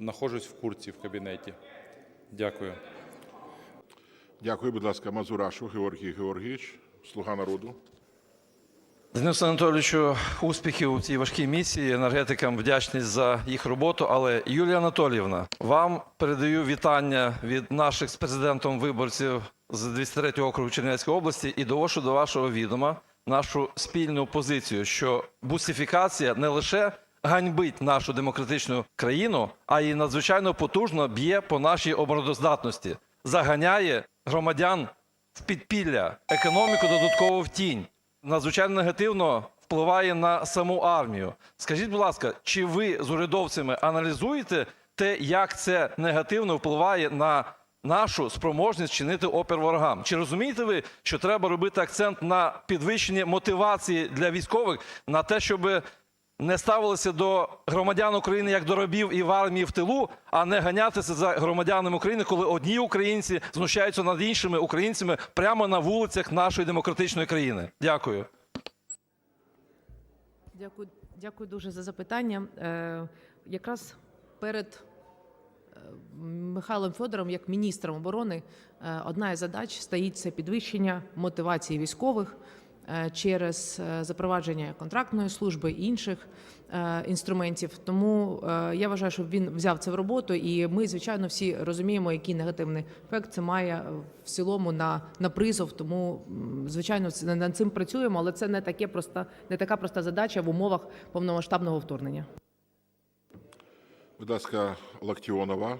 знаходжусь в курці в кабінеті. Дякую. Дякую, будь ласка, Мазурашу Георгій Георгійович, слуга народу. Денису Анатолійовичу, успіхів у цій важкій місії. Енергетикам вдячність за їх роботу. Але Юлія Анатоліївна, вам передаю вітання від наших з президентом виборців з 203 округу Чернівецької області і доводжу до вашого відома нашу спільну позицію, що бусифікація не лише ганьбить нашу демократичну країну, а й надзвичайно потужно б'є по нашій обороноздатності, заганяє громадян в підпілля, економіку додатково в тінь надзвичайно негативно впливає на саму армію. Скажіть, будь ласка, чи ви з урядовцями аналізуєте те, як це негативно впливає на нашу спроможність чинити опір ворогам? Чи розумієте ви, що треба робити акцент на підвищення мотивації для військових на те, щоб не ставилися до громадян України як до рабів і в армії в тилу, а не ганятися за громадянами України, коли одні українці знущаються над іншими українцями прямо на вулицях нашої демократичної країни. Дякую. Дякую, дякую дуже за запитання. Е, якраз перед е, Михайлом Федором, як міністром оборони, е, одна із задач стоїть це підвищення мотивації військових через е, запровадження контрактної служби і інших е, інструментів. Тому е, я вважаю, що він взяв це в роботу, і ми, звичайно, всі розуміємо, який негативний ефект це має е, в цілому на, на призов. Тому, звичайно, над цим працюємо, але це не таке проста, не така проста задача в умовах повномасштабного вторгнення. Будь ласка, Лактіонова